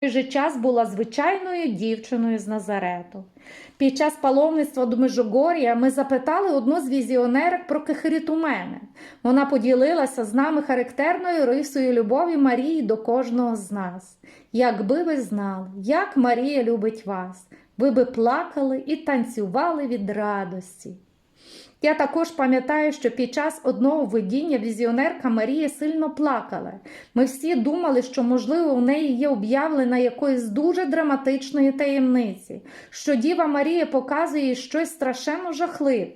той же час була звичайною дівчиною з Назарету. Під час паломництва до Межогорія ми запитали одну з візіонерок про Кехирітумене. Вона поділилася з нами характерною рисою любові Марії до кожного з нас. Якби ви знали, як Марія любить вас, ви би плакали і танцювали від радості. Я також пам'ятаю, що під час одного видіння візіонерка Марія сильно плакала. Ми всі думали, що, можливо, у неї є об'явлена якоїсь дуже драматичної таємниці, що Діва Марія показує щось страшенно жахливе.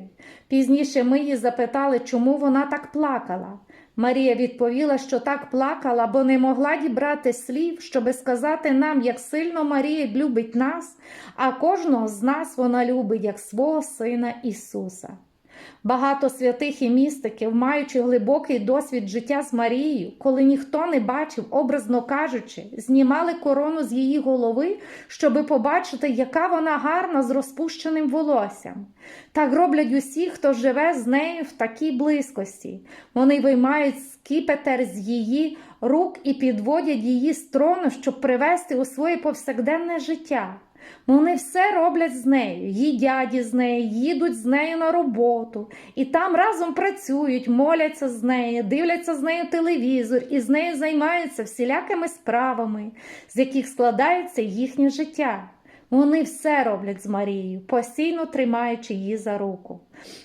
Пізніше ми її запитали, чому вона так плакала. Марія відповіла, що так плакала, бо не могла дібрати слів, щоби сказати нам, як сильно Марія любить нас, а кожного з нас вона любить як свого Сина Ісуса. Багато святих і містиків, маючи глибокий досвід життя з Марією, коли ніхто не бачив, образно кажучи, знімали корону з її голови, щоби побачити, яка вона гарна з розпущеним волоссям. Так роблять усі, хто живе з нею в такій близькості. Вони виймають скіпетр з її рук і підводять її з трону, щоб привести у своє повсякденне життя. Вони все роблять з нею, їдять з нею, їдуть з нею на роботу, і там разом працюють, моляться з нею, дивляться з нею телевізор і з нею займаються всілякими справами, з яких складається їхнє життя. Вони все роблять з Марією, постійно тримаючи її за руку.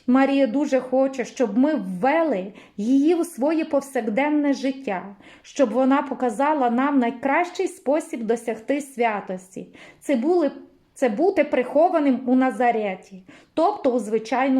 Марія дуже хоче, щоб ми ввели її у своє повсякденне життя, щоб вона показала нам найкращий спосіб досягти святості. Це були це бути прихованим у Назареті, тобто у звичайному